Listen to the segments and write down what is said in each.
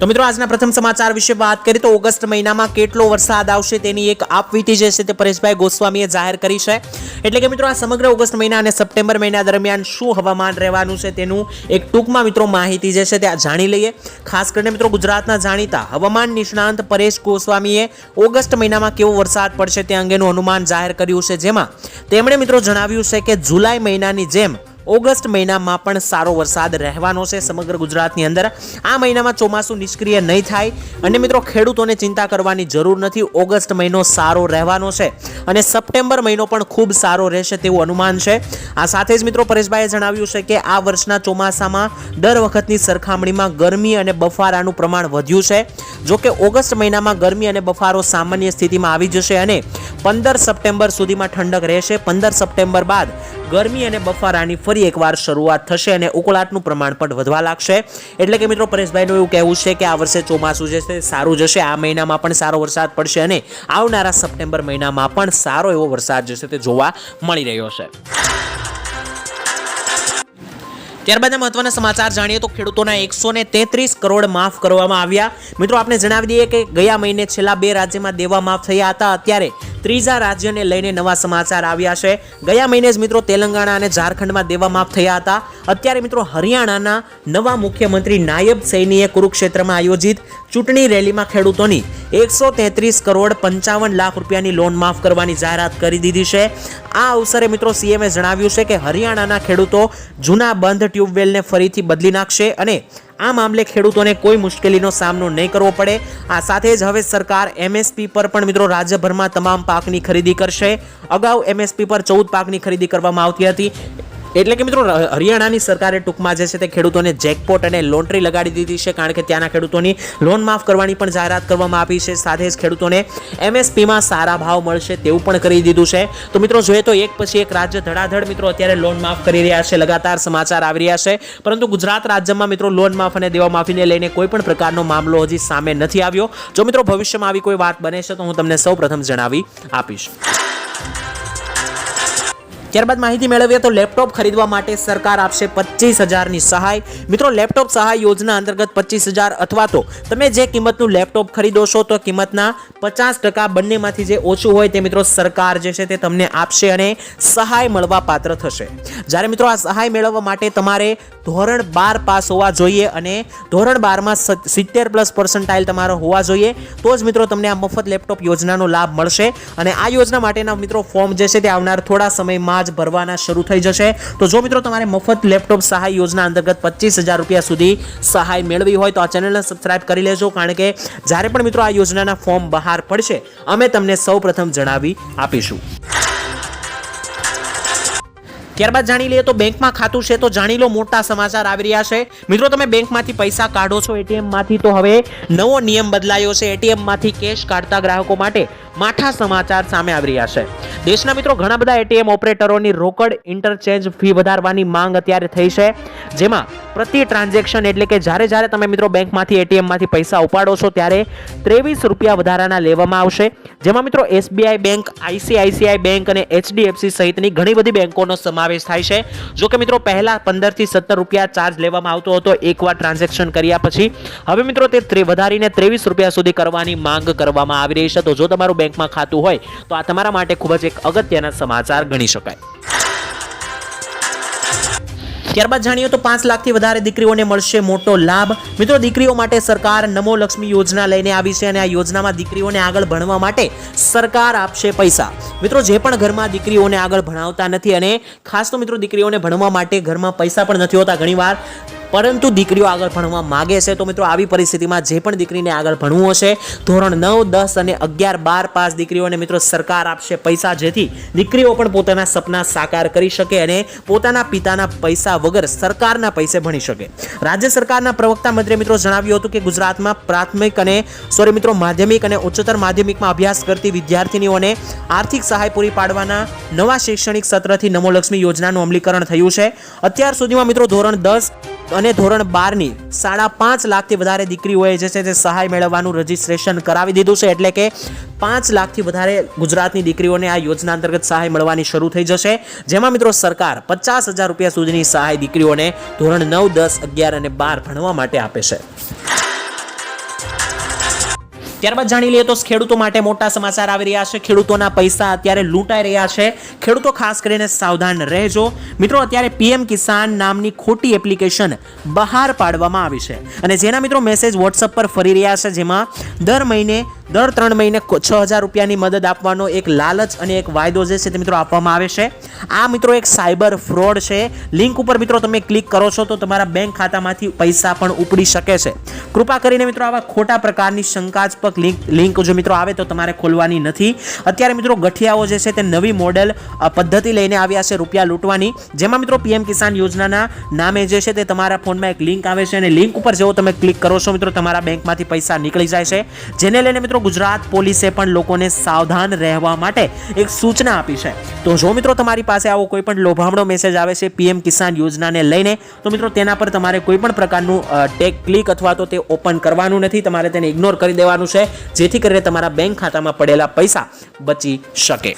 તો મિત્રો, આજના પ્રથમ સમાચાર વિશે વાત કરીએ તો ઓગસ્ટ મહિનામાં કેટલો વરસાદ આવશે તેની એક આપવીતી જે છે તે પરેશભાઈ ગોસ્વામીએ જાહેર કરી છે. એટલે કે મિત્રો, આ સમગ્ર ઓગસ્ટ મહિના અને સપ્ટેમ્બર મહિના દરમિયાન શું હવામાન રહેવાનું છે તેનું એક ટૂંકમાં મિત્રો માહિતી જે છે તે જાણી લઈએ. ખાસ કરીને મિત્રો, ગુજરાતના જાણીતા હવામાન નિષ્ણાંત પરેશ ગોસ્વામીએ ઓગસ્ટ મહિનામાં કેવો વરસાદ પડશે તે અંગેનું અનુમાન જાહેર કર્યું છે. જેમાં તેમણે મિત્રો જણાવ્યું છે કે જુલાઈ મહિનાની જેમ ઓગસ્ટ મહિનામાં પણ સારો વરસાદ રહેવાનો છે સમગ્ર ગુજરાતની અંદર. આ મહિનામાં ચોમાસું નિષ્ક્રિય નહીં થાય અને મિત્રો ખેડૂતોને ચિંતા કરવાની જરૂર નથી. ઓગસ્ટ મહિનો સારો રહેવાનો છે અને સપ્ટેમ્બર મહિનો પણ ખૂબ સારો રહેશે તેવું અનુમાન છે. આ સાથે જ મિત્રો પરેશભાઈએ જણાવ્યું છે કે આ વર્ષના ચોમાસામાં દર વખતની સરખામણીમાં ગરમી અને બફારાનું પ્રમાણ વધ્યું છે. જો કે ઓગસ્ટ મહિનામાં ગરમી અને બફારો સામાન્ય સ્થિતિમાં આવી જશે અને પંદર સપ્ટેમ્બર સુધીમાં ઠંડક રહેશે. પંદર સપ્ટેમ્બર બાદ ગરમી અને બફારાની ફરી એકવાર શરૂઆત થશે અને ઉકળાટનું પ્રમાણ પણ વધવા લાગશે. એટલે કે મિત્રો, પરેશભાઈનું એવું કહેવું છે કે આ વર્ષે ચોમાસું જે છે, સારું જશે. આ મહિનામાં પણ સારો વરસાદ પડશે અને આવનારા સપ્ટેમ્બર મહિનામાં પણ સારો એવો વરસાદ જે છે, તે જોવા મળી રહ્યો છે. ત્યારબાદના મહત્વના સમાચાર જાણીએ તો ખેડૂતોના એકસો તેત્રીસ કરોડ માફ કરવામાં આવ્યા. મિત્રો આપણે જણાવી દઈએ કે ગયા મહિને છેલ્લા બે રાજ્યમાં દેવા માફ થયા હતા. અત્યારે ત્રીજા રાજ્યને લઈને નવા સમાચાર આવ્યા છે. ગયા મહિને જ મિત્રો તેલંગાણા અને ઝારખંડમાં દેવા માફ થયા હતા. અત્યારે મિત્રો હરિયાણાના નવા મુખ્યમંત્રી નાયબ સૈનીએ કુરુક્ષેત્રમાં આયોજિત ચૂંટણી રેલીમાં ખેડૂતોની એકસો તેત્રીસ કરોડ પંચાવન લાખ રૂપિયાની લોન માફ કરવાની જાહેરાત કરી દીધી છે. આ અવસરે મિત્રો સીએમએ જણાવ્યું છે કે હરિયાણાના ખેડૂતો જૂના બંધ ટ્યુબવેલને ફરીથી બદલી નાખશે અને આ મામલે ખેડૂતોને કોઈ મુશ્કેલીનો સામનો નહીં કરવો પડે. આ સાથે જ હવે સરકાર એમએસપી પર પણ મિત્રો રાજ્યભરમાં તમામ પાકની ખરીદી કરશે. અગાઉ એમએસપી પર ચૌદ પાકની ખરીદી કરવામાં આવતી હતી. એટલે કે મિત્રો હરિયાણાની સરકારે ટૂંકમાં જે છે તે ખેડૂતોને જેકપોટ અને લોન્ટ્રી લગાડી દીધી છે, કારણ કે ત્યાંના ખેડૂતોની લોન માફ કરવાની પણ જાહેરાત કરવામાં આવી છે. સાથે જ ખેડૂતોને એમએસપીમાં સારા ભાવ મળશે તેવું પણ કરી દીધું છે. તો મિત્રો, જોઈએ તો એક પછી એક રાજ્ય ધડાધડ મિત્રો અત્યારે લોન માફ કરી રહ્યા છે. લગાતાર સમાચાર આવી રહ્યા છે. પરંતુ ગુજરાત રાજ્યમાં મિત્રો લોન માફ અને દેવા માફીને લઈને કોઈ પણ પ્રકારનો મામલો હજી સામે નથી આવ્યો. જો મિત્રો, ભવિષ્યમાં આવી કોઈ વાત બને છે, તો હું તમને સૌ પ્રથમ જણાવી આપીશ. ત્યારબાદ માહિતી મેળવીએ તો લેપટોપ ખરીદવા માટે સરકાર આપશે પચીસ હજારની સહાય. મિત્રો, લેપટોપ સહાય યોજના અંતર્ગત પચીસ હજાર અથવા તો તમે જે કિંમતનું લેપટોપ ખરીદો છો, તો કિંમતના પચાસ ટકા બંનેમાંથી જે ઓછું હોય તે મિત્રો સરકાર જે છે તે તમને આપશે અને સહાય મળવા પાત્ર થશે. જ્યારે મિત્રો આ સહાય મેળવવા માટે તમારે ધોરણ બાર પાસ હોવા જોઈએ અને ધોરણ બારમાં સિત્તેર પ્લસ પર્સન્ટાઇલ તમારો હોવા જોઈએ, તો જ મિત્રો તમને આ મફત લેપટોપ યોજનાનો લાભ મળશે. અને આ યોજના માટેના મિત્રો ફોર્મ જે છે તે આવનાર થોડા સમયમાં જ ભરવાના શરૂ થઈ જશે. તો જો મિત્રો તમારે મફત લેપટોપ સહાય યોજના અંતર્ગત પચીસ હજાર રૂપિયા સુધી સહાય મેળવી હોય તો આ ચેનલને સબસ્ક્રાઇબ કરી લેજો, કારણ કે જ્યારે પણ મિત્રો આ યોજનાના ફોર્મ બહાર પડશે, અમે તમને સૌ પ્રથમ જણાવી આપીશું. ત્યારબાદ જાણી લઈએ તો બેંકમાં ખાતું છે તો જાણી લો, મોટા સમાચાર આવી રહ્યા છે. મિત્રો, તમે બેંકમાંથી પૈસા કાઢો છો એટીએમમાંથી, તો હવે નવો નિયમ બદલાયો છે. એટીએમમાંથી કેશ કાઢતા ગ્રાહકો માટે માઠા સમાચાર સામે આવી રહ્યા છે. દેશના મિત્રો, ઘણા બધા એટીએમ ઓપરેટરોની રોકડ ઇન્ટરચેન્જ ફી વધારવાની માંગ અત્યારે થઈ છે, જેમાં પ્રતિ ટ્રાન્ઝેક્શન એટલે કે જ્યારે જ્યારે તમે મિત્રો બેંકમાંથી એટીએમમાંથી પૈસા ઉપાડો છો, ત્યારે ત્રેવીસ રૂપિયા વધારાના લેવામાં આવશે. જેમાં મિત્રો એસબીઆઈ બેંક આઈસીઆઈસીઆઈ બેંક અને એચડીએફસી સહિતની ઘણી બધી બેંકોનો સમાવેશ થાય છે. જો કે મિત્રો પહેલા પંદરથી સત્તર રૂપિયા ચાર્જ લેવામાં આવતો હતો, એકવાર ટ્રાન્ઝેક્શન કર્યા પછી. હવે મિત્રો તે વધારીને ત્રેવીસ રૂપિયા સુધી કરવાની માંગ કરવામાં આવી રહી છે. તો જો તમારું બેંકમાં ખાતું હોય, તો આ તમારા માટે ખૂબ જ એક અગત્યના સમાચાર ગણી શકાય. ત્યારબાદ જાણીએ તો પાંચ લાખથી વધારે દીકરીઓને મળશે મોટો લાભ. મિત્રો, દીકરીઓ માટે સરકાર નમો લક્ષ્મી યોજના લઈને આવી છે અને આ યોજનામાં દીકરીઓને આગળ ભણવા માટે સરકાર આપશે પૈસા. મિત્રો, જે પણ ઘરમાં દીકરીઓને આગળ ભણાવતા નથી અને ખાસ તો મિત્રો, દીકરીઓને ભણવા માટે ઘરમાં પૈસા પણ નથી હોતા ઘણીવાર. પરંતુ દીકરીઓ આગળ ભણવા માગે છે, તો મિત્રો આવી પરિસ્થિતિમાં જે પણ દીકરીને આગળ ભણવું હશે, ધોરણ નવ, દસ અને અગિયાર, બાર પાસ દીકરીઓને મિત્રો સરકાર આપશે પૈસા, જેથી દીકરીઓ પણ પોતાના સપના સાકાર કરી શકે અને પોતાના પિતાના પૈસા વગર સરકારના પૈસે ભણી શકે. રાજ્ય સરકારના પ્રવક્તા મંત્રીએ મિત્રો જણાવ્યું હતું કે ગુજરાતમાં પ્રાથમિક અને સોરી મિત્રો, માધ્યમિક અને ઉચ્ચતર માધ્યમિકમાં અભ્યાસ કરતી વિદ્યાર્થીનીઓને આર્થિક સહાય પૂરી પાડવાના નવા શૈક્ષણિક સત્રથી નમોલક્ષ્મી યોજનાનું અમલીકરણ થયું છે. અત્યાર સુધીમાં મિત્રો ધોરણ દસ અને ધોરણ બારની સાડા પાંચ લાખથી વધારે દીકરીઓએ જે છે તે સહાય મેળવવાનું રજીસ્ટ્રેશન કરાવી દીધું છે. એટલે કે પાંચ લાખથી વધારે ગુજરાતની દીકરીઓને આ યોજના અંતર્ગત સહાય મળવાની શરૂ થઈ જશે. જેમાં મિત્રો સરકાર પચાસ હજાર રૂપિયા સુધીની સહાય દીકરીઓને ધોરણ નવ, દસ, અગિયાર અને બાર ભણવા માટે આપે છે. ત્યારબાદ જાણી લઈએ તો ખેડૂતો માટે મોટા સમાચાર આવી રહ્યા છે. ખેડૂતોના પૈસા અત્યારે લૂંટાઈ રહ્યા છે. ખેડૂતો ખાસ કરીને સાવધાન રહેજો. મિત્રો, અત્યારે પીએમ કિસાન નામની ખોટી એપ્લિકેશન બહાર પાડવામાં આવી છે. અને જેના મિત્રો મેસેજ વોટ્સઅપ પર ફરી રહ્યા છે, જેમાં દર મહિને, દર ત્રણ મહિને છ હજાર રૂપિયાની મદદ આપવાનો એક લાલચ અને એક વાયદો જે છે તે મિત્રો આપવામાં આવે છે. આ મિત્રો એક સાયબર ફ્રોડ છે. લિંક ઉપર મિત્રો તમે ક્લિક કરો છો તો તમારા બેંક ખાતામાંથી પૈસા પણ ઉપડી શકે છે. કૃપા કરીને મિત્રો આવા ખોટા પ્રકારની શંકાસ્પદ લિંક લિંક જો મિત્રો આવે તો તમારે ખોલવાની નથી. અત્યારે મિત્રો ગઠિયાઓ જે છે તે નવી મોડેલ પદ્ધતિ લઈને આવ્યા છે રૂપિયા લૂંટવાની. જેમાં મિત્રો પીએમ કિસાન યોજનાના નામે જે છે તે તમારા ફોનમાં એક લિંક આવે છે અને લિંક ઉપર જેવો તમે ક્લિક કરો છો મિત્રો તમારા બેંકમાંથી પૈસા નીકળી જાય છે. જેને લઈને મિત્રો ગુજરાત પોલીસે પણ લોકોને સાવધાન રહેવા માટે એક સૂચના આપી છે. તો જો મિત્રો તમારી પાસે આવો કોઈ પણ લોભામણો મેસેજ આવે છે પીએમ કિસાન યોજનાને લઈને, તો મિત્રો તેના પર તમારે કોઈ પણ પ્રકારનું ટેક ક્લિક અથવા તો તે ઓપન કરવાનું નથી. તમારે તેને ઇગ્નોર કરી દેવાનું છે. જેથી કરીને તમારા બેંક ખાતામાં પડેલા પૈસા બચી શકે.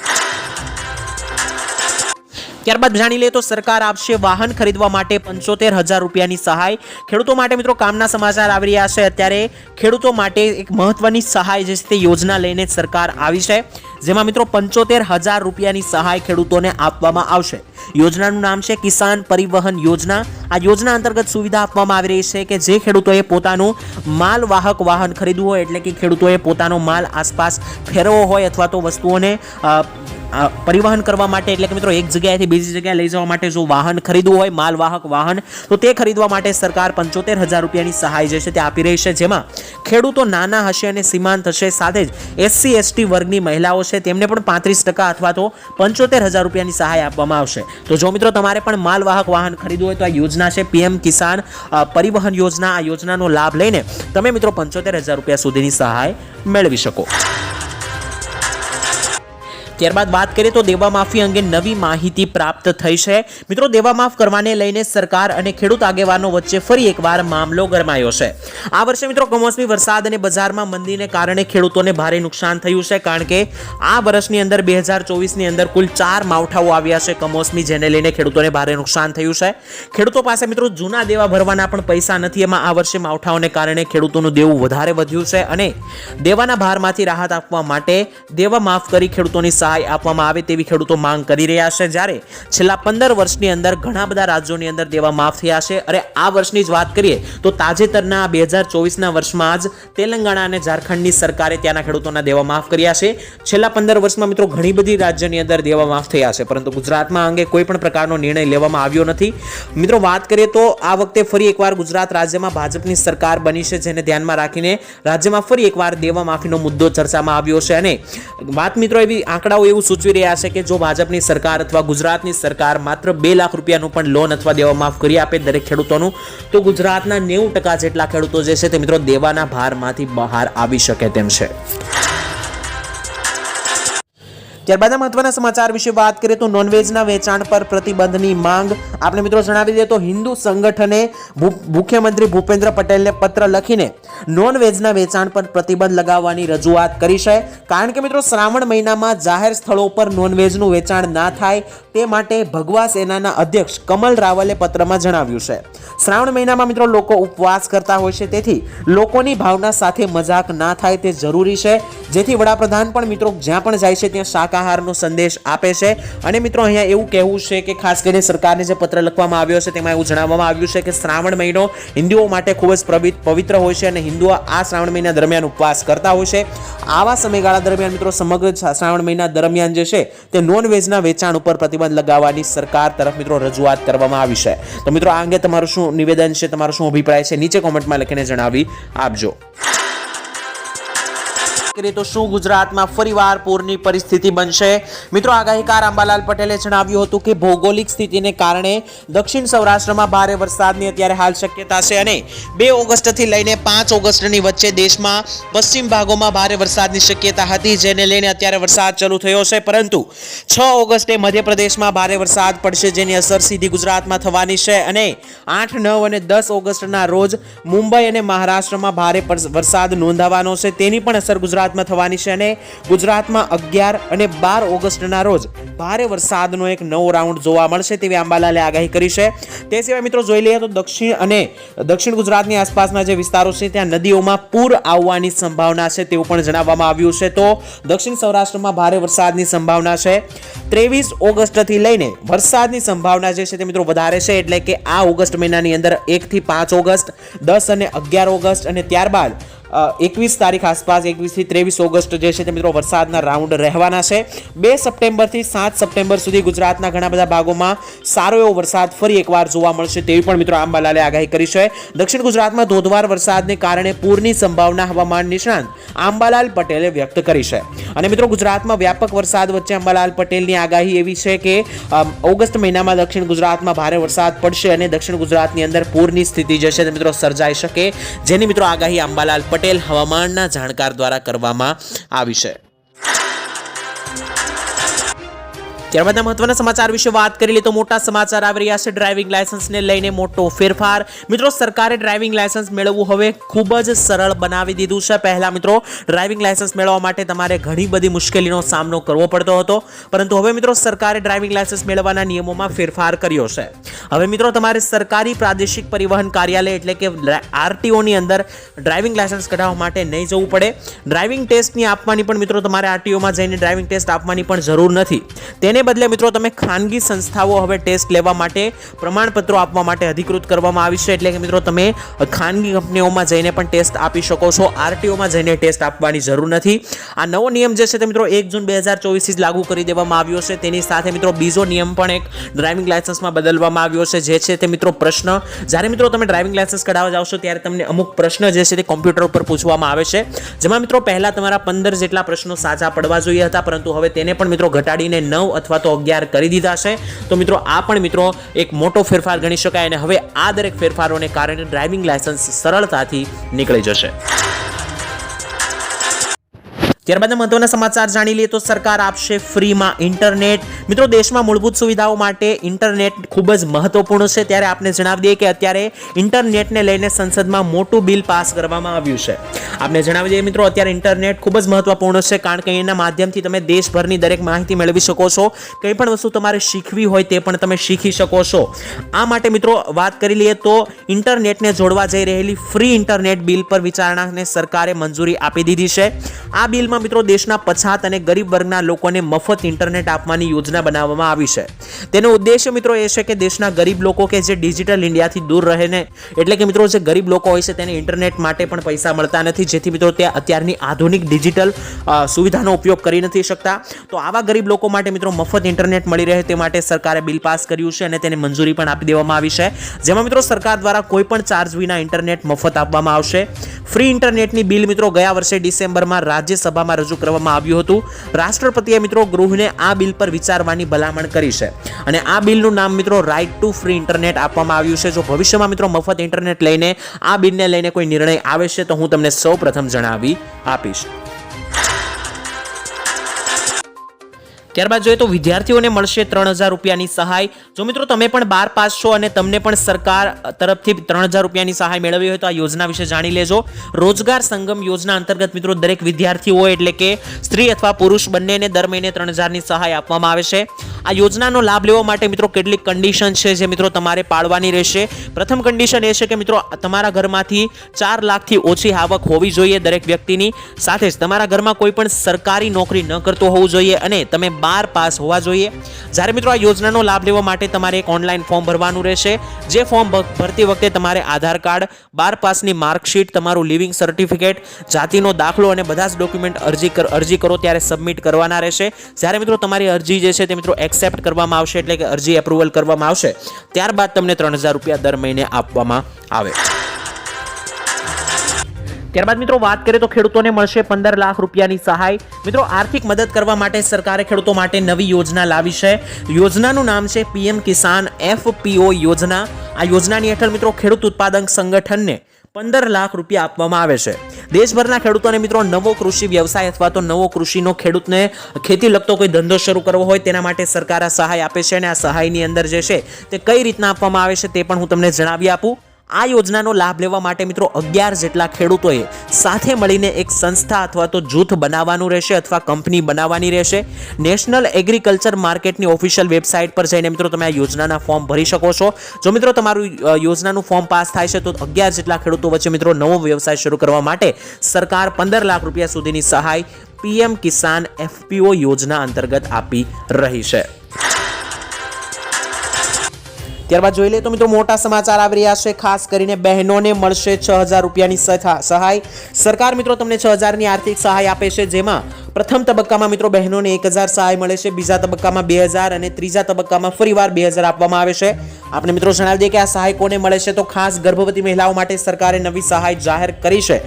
ત્યારબાદ જાણી લઈએ તો સરકાર આપશે વાહન ખરીદવા માટે પંચોતેર હજાર રૂપિયાની સહાય. ખેડૂતો માટે મિત્રો કામના સમાચાર આવી રહ્યા છે. અત્યારે ખેડૂતો માટે એક મહત્વની સહાય જે છે તે યોજના લઈને સરકાર આવી છે. જેમાં મિત્રો પંચોતેર હજાર રૂપિયાની સહાય ખેડૂતોને આપવામાં આવશે. યોજનાનું નામ છે કિસાન પરિવહન યોજના. આ યોજના અંતર્ગત સુવિધા આપવામાં આવી રહી છે કે જે ખેડૂતોએ પોતાનું માલવાહક વાહન ખરીદવું હોય એટલે કે ખેડૂતોએ પોતાનો માલ આસપાસ ફેરવો હોય અથવા તો વસ્તુઓને પરિવહન કરવા માટે, એટલે કે મિત્રો એક જગ્યાએથી બીજી જગ્યાએ લઈ જવા માટે જો વાહન ખરીદવું હોય, માલવાહક વાહન, તો તે ખરીદવા માટે સરકાર પંચોતેર હજાર રૂપિયાની સહાય જે છે તે આપી રહી છે. જેમાં ખેડૂતો નાના હશે અને સીમાંત હશે, સાથે જ એસસી, એસટી વર્ગની મહિલાઓ છે તેમને પણ પાંત્રીસ ટકા અથવા તો પંચોતેર હજાર રૂપિયાની સહાય આપવામાં આવશે. તો જો મિત્રો તમારે પણ માલવાહક વાહન ખરીદવું હોય તો આ યોજના છે પીએમ કિસાન પરિવહન યોજના. આ યોજનાનો લાભ લઈને તમે મિત્રો પંચોતેર હજાર રૂપિયા સુધીની સહાય મેળવી શકો. ત્યારબાદ વાત કરીએ તો દેવા માફી અંગે નવી માહિતી પ્રાપ્ત થઈ છે. મિત્રો, દેવા માફ કરવાને લઈને સરકાર અને ખેડૂત આગેવાનો વચ્ચે ફરી એકવાર મામલો ગરમાયો છે. આ વર્ષે મિત્રો, કમોસમી વરસાદ અને બજારમાં મંદીને કારણે ખેડૂતોને ભારે નુકસાન થયું છે, કારણ કે આ વર્ષની અંદર બે હજાર ચોવીસની અંદર કુલ ચાર માવઠાઓ આવ્યા છે કમોસમી, જેને લઈને ખેડૂતોને ભારે નુકસાન થયું છે. ખેડૂતો પાસે મિત્રો, જૂના દેવા ભરવાના પણ પૈસા નથી, એમાં આ વર્ષે માવઠાઓને કારણે ખેડૂતોનું દેવું વધારે વધ્યું છે અને દેવાના ભારમાંથી રાહત આપવા માટે દેવા માફ કરી ખેડૂતોની સહાય આપવામાં આવે તેવી ખેડૂતો માંગ કરી રહ્યા છે. જ્યારે છેલ્લા પંદર વર્ષની અંદર ઘણા બધા રાજ્યોની અંદર દેવા માફ થયા છે. અરે, આ વર્ષની જ વાત કરીએ તો તાજેતરના બે હજાર ચોવીસના વર્ષમાં જ તેલંગાણા અને ઝારખંડની સરકારે ત્યાંના ખેડૂતોના દેવા માફ કર્યા છે. છેલ્લા પંદર વર્ષમાં મિત્રો ઘણી બધી રાજ્યની અંદર દેવા માફ થયા છે. પરંતુ ગુજરાતમાં અંગે કોઈ પણ પ્રકારનો નિર્ણય લેવામાં આવ્યો નથી. મિત્રો, વાત કરીએ તો આ વખતે ફરી એકવાર ગુજરાત રાજ્યમાં ભાજપની સરકાર બની છે, જેને ધ્યાનમાં રાખીને રાજ્યમાં ફરી એકવાર દેવા માફીનો મુદ્દો ચર્ચામાં આવ્યો છે. અને વાત મિત્રો એવી, આંકડાઓ એવું સૂચવી રહ્યા છે કે જો ભાજપની સરકાર અથવા ગુજરાતની સરકાર માત્ર બે લાખ રૂપિયાનું પણ લોન અથવા દેવા માફ કરી આપે દરેક ખેડૂતોનું, તો ગુજરાતના નેવું ટકા જેટલા ખેડૂતો જે છે તે મિત્રો દેવાના ભારમાંથી બહાર આવી શકે તેમ છે. ત્યારબાદ મહત્વના સમાચાર વિશે વાત કરીએ તો નોનવેજના વેચાણ પર પ્રતિબંધની માંગ. આપણે મિત્રો જણાવી દઈએ તો હિન્દુ સંગઠને મુખ્યમંત્રી ભૂપેન્દ્ર પટેલને પત્ર લખીને નોનવેજના વેચાણ પર પ્રતિબંધ લગાવવાની રજૂઆત કરી છે. કારણ કે મિત્રો શ્રાવણ મહિનામાં જાહેર સ્થળો પર નોનવેજનું વેચાણ ના થાય તે માટે ભગવા સેનાના અધ્યક્ષ કમલ રાવલે પત્રમાં જણાવ્યું છે. શ્રાવણ મહિનામાં મિત્રો લોકો ઉપવાસ કરતા હોય છે, તેથી લોકોની ભાવના સાથે મજાક ના થાય તે જરૂરી છે. જેથી વડાપ્રધાન પણ મિત્રો જ્યાં પણ જાય છે ત્યાં શાકાહારનો સંદેશ આપે છે. અને મિત્રો, અહીંયા એવું કહેવું છે કે ખાસ કરીને સરકારને જે પત્ર લખવામાં આવ્યો છે તેમાં એવું જણાવવામાં આવ્યું છે કે શ્રાવણ મહિનો હિન્દુઓ માટે ખૂબ જ પવિત્ર હોય છે અને હિન્દુઓ આ શ્રાવણ મહિના દરમિયાન ઉપવાસ કરતા હોય છે. આવા સમયગાળા દરમિયાન મિત્રો, સમગ્ર શ્રાવણ મહિના દરમિયાન જે છે તે નોન વેજના વેચાણ ઉપર પ્રતિબંધ લગાવવાની સરકાર તરફ મિત્રો રજૂઆત કરવામાં આવી છે. તો મિત્રો, આ અંગે તમારું શું નિવેદન છે, તમારો શું અભિપ્રાય છે, નીચે કોમેન્ટમાં લખીને જણાવી આપજો. કરીએ તો શું ગુજરાતમાં ફરીવાર પૂરની પરિસ્થિતિ બનશે? મિત્રો, આગાહીકાર અંબાલાલ પટેલે જણાવ્યું હતું કે ભૌગોલિક સ્થિતિને કારણે દક્ષિણ સૌરાષ્ટ્રમાં ભારે વરસાદની અત્યારે હાલ શક્યતા છે અને બે ઓગસ્ટથી લઈને પાંચ ઓગસ્ટની વચ્ચે દેશમાં પશ્ચિમ ભાગોમાં ભારે વરસાદની શક્યતા હતી, જેને લઈને અત્યારે વરસાદ ચાલુ થયો છે. પરંતુ છ ઓગસ્ટે મધ્યપ્રદેશમાં ભારે વરસાદ પડશે, જેની અસર સીધી ગુજરાતમાં થવાની છે અને આઠ, નવ અને દસ ઓગસ્ટના રોજ મુંબઈ અને મહારાષ્ટ્રમાં ભારે વરસાદ નોંધાવાનો છે. તેની પણ અસર ગુજરાતમાં થવાની છે અને ગુજરાતમાં અગિયાર અને બાર ઓગસ્ટના રોજ ભારે વરસાદનો એક નવો રાઉન્ડ જોવા મળશે તેવી અંબાલાલે આગાહી કરી છે. તે સિવાય મિત્રો જોઈ લઈએ તો દક્ષિણ અને દક્ષિણ ગુજરાતની આસપાસના જે વિસ્તારો છે ત્યાં નદીઓમાં પૂર આવવાની સંભાવના છે તેવું પણ જણાવવામાં આવ્યું છે. તો દક્ષિણ સૌરાષ્ટ્રમાં ભારે વરસાદની સંભાવના છે. ત્રેવીસ ઓગસ્ટથી લઈને વરસાદની સંભાવના જે છે તે મિત્રો વધારે છે એટલે કે આ ઓગસ્ટ મહિનાની અંદર એકથી પાંચ ઓગસ્ટ, દસ અને અગિયાર ઓગસ્ટ અને ત્યારબાદ એકવીસ તારીખ આસપાસ, એકવીસથી ત્રેવીસ ઓગસ્ટ જે છે તે મિત્રો વરસાદના રાઉન્ડ રહેવાના છે. બે સપ્ટેમ્બરથી સાત સપ્ટેમ્બર સુધી ગુજરાતના ઘણા બધા ભાગોમાં સારો એવો વરસાદ ફરી એકવાર જોવા મળશે તેવી પણ મિત્રો આંબાલાલે આગાહી કરી છે. દક્ષિણ ગુજરાતમાં ધોધમાર વરસાદને કારણે પૂરની સંભાવના હવામાન નિષ્ણાંત આંબાલાલ પટેલે વ્યક્ત કરી છે. અને મિત્રો ગુજરાતમાં વ્યાપક વરસાદ વચ્ચે અંબાલાલ પટેલની આગાહી એવી છે કે ઓગસ્ટ મહિનામાં દક્ષિણ ગુજરાતમાં ભારે વરસાદ પડશે અને દક્ષિણ ગુજરાતની અંદર પૂરની સ્થિતિ જે છે તે મિત્રો સર્જાઈ શકે. જેની મિત્રો આગાહી અંબાલાલ પટેલ હવામાનના જાણકાર દ્વારા કરવામાં આવી છે. ત્યારબાદના મહત્વના સમાચાર વિશે વાત કરી લઈએ તો મોટા સમાચાર આવી રહ્યા છે. ડ્રાઇવિંગ લાયસન્સને લઈને મોટો ફેરફાર. મિત્રો, સરકારે ડ્રાઇવિંગ લાયસન્સ મેળવવું હવે ખૂબ જ સરળ બનાવી દીધું છે. પહેલા, મિત્રો, ડ્રાઇવિંગ લાયસન્સ મેળવવા માટે તમારે ઘણી બધી મુશ્કેલીનો સામનો કરવો પડતો હતો. પરંતુ હવે, મિત્રો, સરકારે ડ્રાઇવિંગ લાયસન્સ મેળવવાના નિયમોમાં ફેરફાર કર્યો છે. હવે, મિત્રો, તમારે સરકારી પ્રાદેશિક પરિવહન કાર્યાલય એટલે કે આરટીઓની અંદર ડ્રાઇવિંગ લાયસન્સ કઢાવવા માટે નહીં જવું પડે. ડ્રાઇવિંગ ટેસ્ટની આપવાની પણ, મિત્રો, તમારે આરટીઓમાં જઈને ડ્રાઇવિંગ ટેસ્ટ આપવાની પણ જરૂર નથી. તેને બદલે મિત્રો તમે ખાનગી સંસ્થાઓ હવે ટેસ્ટ લેવા માટે પ્રમાણપત્રો આપવા માટે અધિકૃત કરવામાં આવી છે. એટલે કે મિત્રો તમે ખાનગી કંપનીઓમાં જઈને પણ ટેસ્ટ આપી શકો છો. આરટીઓમાં જઈને ટેસ્ટ આપવાની જરૂર નથી. આ નવો નિયમ જે છે તે મિત્રો એક જૂન બે હજાર ચોવીસથી લાગુ કરી દેવામાં આવ્યો છે. તેની સાથે મિત્રો બીજો નિયમ પણ એક ડ્રાઇવિંગ લાયસન્સમાં બદલવામાં આવ્યો છે. જે છે તે મિત્રો પ્રશ્ન. જ્યારે મિત્રો તમે ડ્રાઇવિંગ લાયસન્સ કઢાવવા જાવશો ત્યારે તમને અમુક પ્રશ્ન જે છે તે કોમ્પ્યુટર ઉપર પૂછવામાં આવે છે. જેમાં મિત્રો પહેલાં તમારા પંદર જેટલા પ્રશ્નો સાચા પડવા જોઈએ હતા, પરંતુ હવે તેને પણ મિત્રો ઘટાડીને નવ અથવા તો અગિયાર કરી દીધા છે. તો મિત્રો, આ પણ મિત્રો એક મોટો ફેરફાર ગણી શકાય અને હવે આ દરેક ફેરફારોને કારણે ડ્રાઇવિંગ લાયસન્સ સરળતાથી નીકળી જશે. ત્યારબાદ મહત્વના સમાચાર જાણી લઈએ તો સરકાર આપશે ફ્રીમાં ઇન્ટરનેટ. મિત્રો, દેશમાં મૂળભૂત સુવિધાઓ માટે ઇન્ટરનેટ ખૂબ જ મહત્વપૂર્ણ છે. ત્યારે આપને જણાવી દઈએ કે અત્યારે ઇન્ટરનેટને લઈને સંસદમાં મોટું બિલ પાસ કરવામાં આવ્યું છે. આપને જણાવી દઈએ મિત્રો, અત્યારે ઇન્ટરનેટ ખૂબ જ મહત્વપૂર્ણ છે, કારણ કે એના માધ્યમથી તમે દેશભરની દરેક માહિતી મેળવી શકો છો. કંઈ પણ વસ્તુ તમારે શીખવી હોય તે પણ તમે શીખી શકો છો. આ માટે મિત્રો, વાત કરી લઈએ તો ઇન્ટરનેટને જોડવા જઈ રહેલી ફ્રી ઇન્ટરનેટ બિલ પર વિચારણાને સરકારે મંજૂરી આપી દીધી છે. આ બિલમાં મિત્રો દેશના પછાત અને ગરીબ વર્ગના લોકોને મફત ઇન્ટરનેટ આપવાની યોજના બનાવવામાં આવી છે. તેનો ઉદ્દેશ્ય મિત્રો એ છે કે દેશના ગરીબ લોકો કે જે ડિજિટલ ઇન્ડિયાથી દૂર રહે ને, એટલે કે મિત્રો જે ગરીબ લોકો હોય છે તેને ઇન્ટરનેટ માટે પણ પૈસા મળતા નથી, જેથી મિત્રો તે અત્યારની આધુનિક ડિજિટલ સુવિધાનો ઉપયોગ કરી નથી શકતા. તો આવા ગરીબ લોકો માટે મિત્રો મફત ઇન્ટરનેટ મળી રહે તે માટે સરકારે બિલ પાસ કર્યું છે અને તેને મંજૂરી પણ આપી દેવામાં આવી છે. જેમાં મિત્રો સરકાર દ્વારા કોઈ પણ ચાર્જ વિના ઇન્ટરનેટ મફત આપવામાં આવશે. ફ્રી ઇન્ટરનેટની બિલ મિત્રો ગયા વર્ષે ડિસેમ્બરમાં રાજ્યસભામાં રજૂ કરવામાં આવ્યું હતું. રાષ્ટ્રપતિએ મિત્રો ગૃહને આ બિલ પર વિચારવાની ભલામણ કરી છે. અને આ બિલનું નામ મિત્રો રાઇટ ટુ ફ્રી ઇન્ટરનેટ આપવામાં આવ્યું છે. જો ભવિષ્યમાં મિત્રો મફત ઇન્ટરનેટ લઈને આ બિલને લઈને કોઈ નિર્ણય આવે છે તો હું તમને સૌ પ્રથમ જણાવી આપીશ. ત્યારબાદ જોઈએ તો વિદ્યાર્થીઓને મળશે ત્રણ હજાર રૂપિયાની સહાય. જો મિત્રો તમે પણ બાર પાસ છો અને તમને પણ સરકાર તરફથી ત્રણ હજાર રૂપિયાની સહાય મેળવી હોય તો આ યોજના વિશે જાણી લેજો. રોજગાર સંગમ યોજના અંતર્ગત મિત્રો દરેક વિદ્યાર્થીઓ એટલે કે સ્ત્રી અથવા પુરુષ બંનેને દર મહિને ત્રણ હજારની સહાય આપવામાં આવે છે. આ યોજનાનો લાભ લેવા માટે મિત્રો કેટલીક કન્ડિશન છે જે મિત્રો તમારે પાળવાની રહેશે. પ્રથમ કન્ડિશન એ છે કે મિત્રો તમારા ઘરમાંથી ચાર લાખથી ઓછી આવક હોવી જોઈએ દરેક વ્યક્તિની. સાથે જ તમારા ઘરમાં કોઈ પણ સરકારી નોકરી ન કરતો હોવું જોઈએ અને તમે બાર પાસ હોવા જોઈએ. જ્યારે મિત્રો આ યોજનાનો લાભ લેવા માટે તમારે એક ઓનલાઈન ફોર્મ ભરવાનું રહેશે. જે ફોર્મ ભરતી વખતે તમારે આધાર કાર્ડ, બાર પાસની માર્કશીટ, તમારું લિવિંગ સર્ટિફિકેટ, જાતિનો દાખલો અને બધા જ ડોક્યુમેન્ટ અરજી અરજી કરો ત્યારે સબમિટ કરવાના રહેશે. જ્યારે મિત્રો તમારી અરજી જે છે તે મિત્રો એક્સેપ્ટ કરવામાં આવશે એટલે કે અરજી એપ્રુવલ કરવામાં આવશે. ત્યારબાદ તમને ત્રણ હજાર રૂપિયા દર મહિને આપવામાં આવે. ત્યારબાદ મિત્રો વાત કરીએ તો ખેડૂતોને મળશે પંદર લાખ રૂપિયાની સહાય. મિત્રો, આર્થિક મદદ કરવા માટે સરકારે ખેડૂતો માટે નવી યોજના લાવી છે. યોજનાનું નામ છે પીએમ કિસાન એફપીઓ યોજના. આ યોજનાની હેઠળ મિત્રો ખેડૂત ઉત્પાદક સંગઠનને પંદર લાખ રૂપિયા આપવામાં આવે છે. દેશભરના ખેડૂતોને મિત્રો નવો કૃષિ વ્યવસાય અથવા તો નવો કૃષિનો ખેડૂતને ખેતી લગતો કોઈ ધંધો શરૂ કરવો હોય તેના માટે સરકાર આ સહાય આપે છે અને આ સહાયની અંદર જે છે તે કઈ રીતના આપવામાં આવે છે તે પણ હું તમને જણાવી આપું. આ યોજનાનો લાભ લેવા માટે મિત્રો અગિયાર જેટલા ખેડૂતોએ સાથે મળીને એક સંસ્થા અથવા તો જૂથ બનાવવાનું રહેશે અથવા કંપની બનાવવાની રહેશે. નેશનલ એગ્રીકલ્ચર માર્કેટની ઓફિશિયલ વેબસાઇટ પર જઈને મિત્રો તમે આ યોજનાના ફોર્મ ભરી શકો છો. જો મિત્રો તમારું યોજનાનું ફોર્મ પાસ થાય છે તો અગિયાર જેટલા ખેડૂતો વચ્ચે મિત્રો નવો વ્યવસાય શરૂ કરવા માટે સરકાર પંદર લાખ રૂપિયા સુધીની સહાય પીએમ કિસાન એફપીઓ યોજના અંતર્ગત આપી રહી છે. ત્યારબાદ જોઈ લઈએ તો મિત્રો મોટા સમાચાર આવી રહ્યા છે. ખાસ કરીને બહેનોને મળશે છ હજાર રૂપિયાની સહાય. સરકાર મિત્રો તમને છ હજારની આર્થિક સહાય આપે છે, જેમાં પ્રથમ તબક્કામાં મિત્રો બહેનોને એક હજાર સહાય મળે છે, બીજા તબક્કામાં બે હજાર અને ત્રીજા તબક્કામાં ફરીવાર બે હજાર આપવામાં આવે છે. આપણે મિત્રો જણાવી દઈએ કે આ સહાય કોને મળે છે તો ખાસ ગર્ભવતી મહિલાઓ માટે સરકારે નવી સહાય જાહેર કરી છે.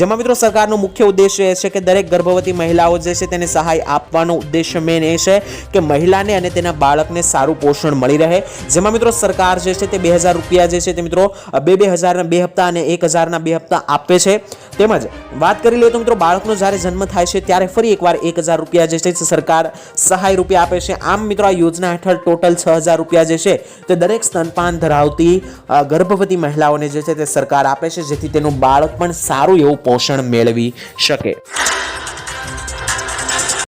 જેમાં મિત્રો સરકારનો મુખ્ય ઉદ્દેશ્ય એ છે કે દરેક ગર્ભવતી મહિલાઓ જે છે તેને સહાય આપવાનો ઉદ્દેશ્ય મેન એ છે કે મહિલાને અને તેના બાળકને સારું પોષણ મળી રહે. જેમાં મિત્રો સરકાર જે છે તે બે હજાર રૂપિયા જે છે તે મિત્રો બે બે હજારના બે હપ્તા અને એક હજારના બે હપ્તા આપે છે. તેમજ વાત કરી લઈએ તો મિત્રો બાળકનો જ્યારે જન્મ થાય છે ત્યારે ફરી એકવાર એક હજાર રૂપિયા જે છે, સરકાર સહાય રૂપિયા આપે છે. આમ મિત્રો, આ યોજના હેઠળ ટોટલ છ હજાર રૂપિયા જે છે, તે દરેક સ્તનપાન ધરાવતી ગર્ભવતી મહિલાઓને જે છે, તે સરકાર આપે છે, જેથી તેનું બાળક પણ સારું એવું પોષણ મેળવી શકે.